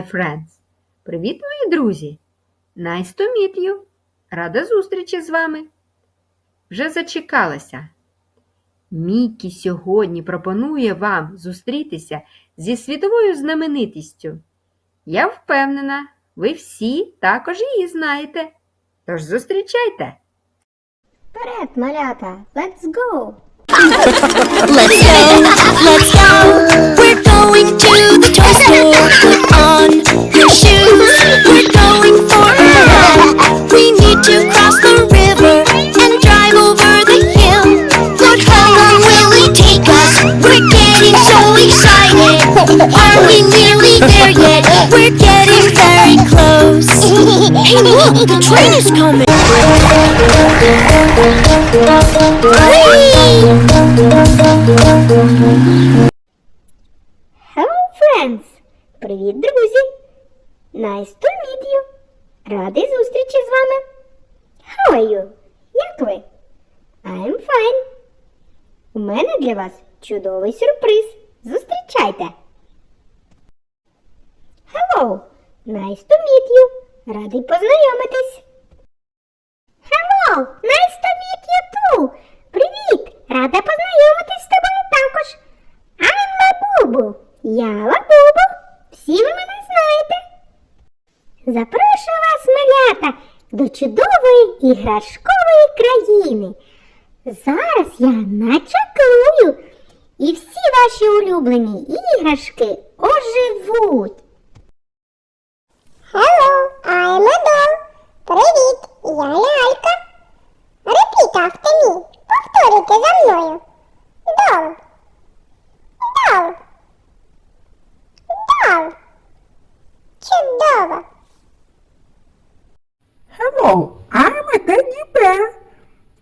my friends! Привіт, мої друзі! Nice to meet you! Рада зустрічі з вами! Вже зачекалася. Мікі сьогодні пропонує вам зустрітися зі світовою знаменитістю. Я впевнена, ви всі також її знаєте. Тож зустрічайте! Вперед, малята, let's go! Let's go, let's go. We're going to store. Put on your shoes. We're going for a run. We need to cross the river and drive over the hill. But how long will it take us? We're getting so excited. Are we nearly there yet? We're getting very close. Hey, look, the train is coming. Привіт, друзі! Nice to meet you! Радий зустрічі з вами! How are you? Як ви? I'm fine! У мене для вас чудовий сюрприз! Зустрічайте! Hello! Nice to meet you! Радий познайомитись! Hello! Nice to meet you too! Привіт! Рада познайомитись з тобою також! I'm Лабубу! Я Лабубу! Всі ви мене знаєте! Запрошую вас, малята, до чудової іграшкової країни. Зараз я начаклую, і всі ваші улюблені іграшки оживуть. Hello, I'm. Привіт, я лялька. Repeat after me. Повторюйте за мною. Doll. Doll. Doll. Чудово. Hello, I'm a teddy bear.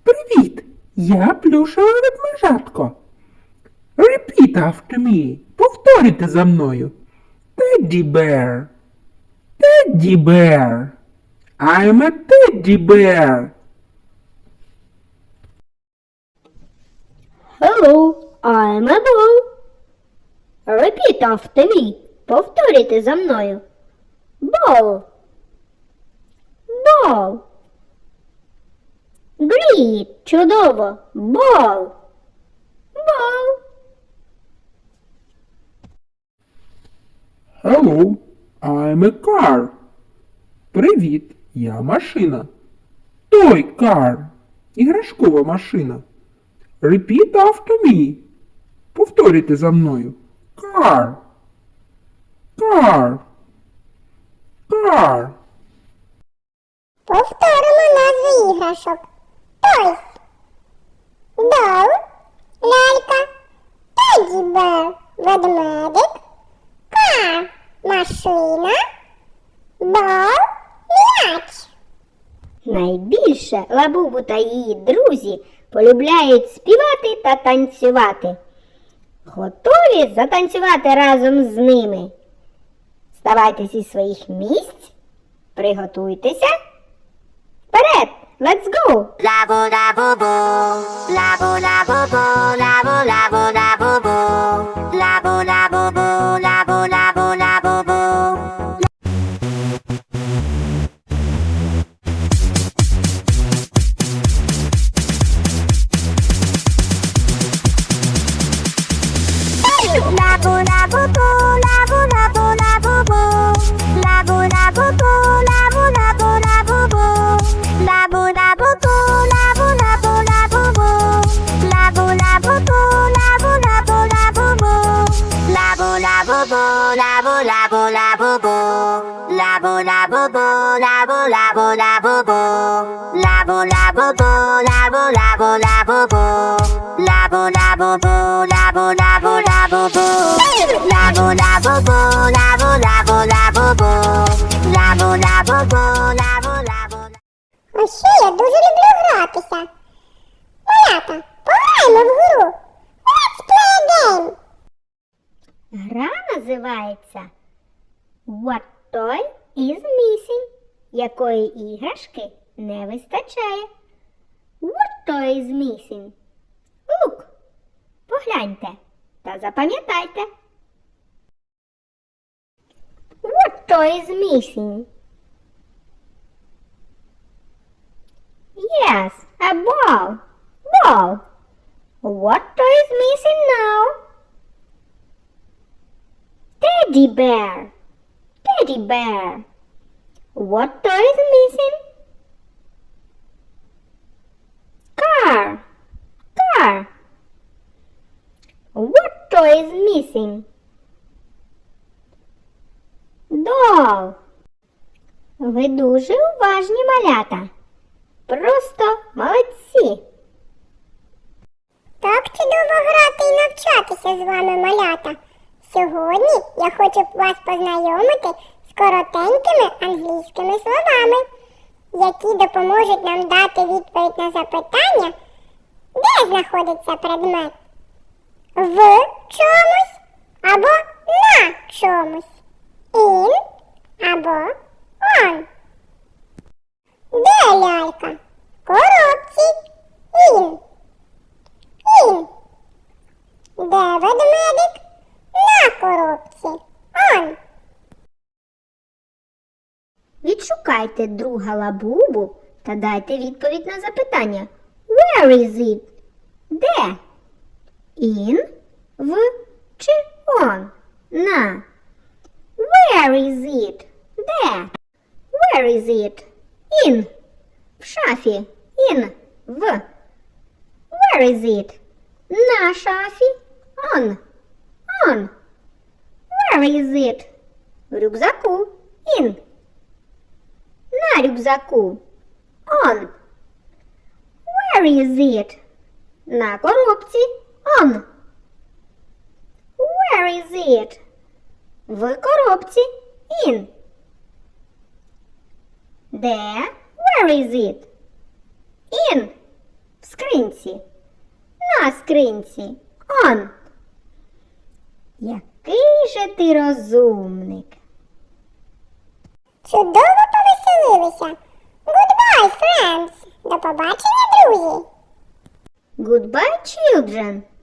Привіт, я плюшеве ведмежатко. Repeat after me. Повторюйте за мною. Teddy bear. Teddy bear. I'm a teddy bear. Hello, I'm a ball. Repeat after me. Повторюйте за мною. Ball. Ball. Great. Чудово. Ball. Ball. Hello, I'm a car. Привіт, я машина. Той car. Іграшкова машина. Repeat after me. Повторюйте за мною. Car. Car. Car. Повторимо назви іграшок. Toys. Doll. Лялька. Teddy bear. Ведмедик. Car. Машина. Ball. М'яч. Найбільше Лабубу та її друзі полюбляють співати та танцювати. Готові затанцювати разом з ними? Вставайте зі своїх місць, приготуйтеся. Вперед! Let's go! Лабо-лабо-бо, лабо-лабо-бо, лабо-лабо-лабо-бо, лабо-лабо-бо, лабо-лабо-лабо-бо. Лабо-лабо-бо, лабо বো লাবো লাবো তো লাবো লাবো লাবো বো লাবো লাবো তো লাবো লাবো লাবো বো লাবো লাবো তো লাবো লাবো লাবো বো লাবো লাবো বো লাবো লাবো লাবো বো লাবো লাবো বো লাবো লাবো লাবো বো লাবো লাবো বো লাবো লাবো লাবো বো লাবো লাবো বো labo labo labo bo, labo labo bo, labo labo labo bo, labo labo bo, labo labo. А ще я дуже люблю гратися. Малята, пограємо в гру. Let's play a game. Гра називається What toy is missing? Якої іграшки не вистачає? What toy is missing? Look, погляньте та запам'ятайте. What toy is missing? Yes, a ball. Ball. What toy is missing now? Teddy bear. Teddy bear. What toy is missing? Is missing? Doll. Ви дуже уважні малята. Просто молодці. Так чудово грати і навчатися з вами, малята. Сьогодні я хочу вас познайомити з коротенькими англійськими словами, які допоможуть нам дати відповідь на запитання, де знаходиться предмет. В чомусь або на чомусь. In або on. Де лялька? Коробці. In. In. Де ведмедик? На коробці. Он. Відшукайте друга лабубу та дайте відповідь на запитання. Where is it? Де? In, в чи on? На. Where is it? Де? Where is it? In. В шафі. In. В. Where is it? На шафі. On. On. Where is it? В рюкзаку. In. На рюкзаку. On. Where is it? На коробці. On. Where is it? В коробці. In. Де? Where is it? In. В скринці. На скринці. On. Який же ти розумник. Чудово повеселилися. Goodbye, friends. До побачення, друзі. Goodbye, children.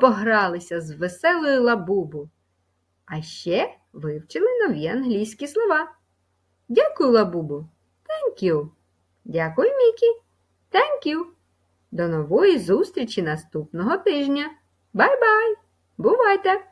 Погралися з веселою лабубу. А ще вивчили нові англійські слова. Дякую, лабубу. Thank you. Дякую, Мікі. Thank you. До нової зустрічі наступного тижня. Бай-бай! Бувайте!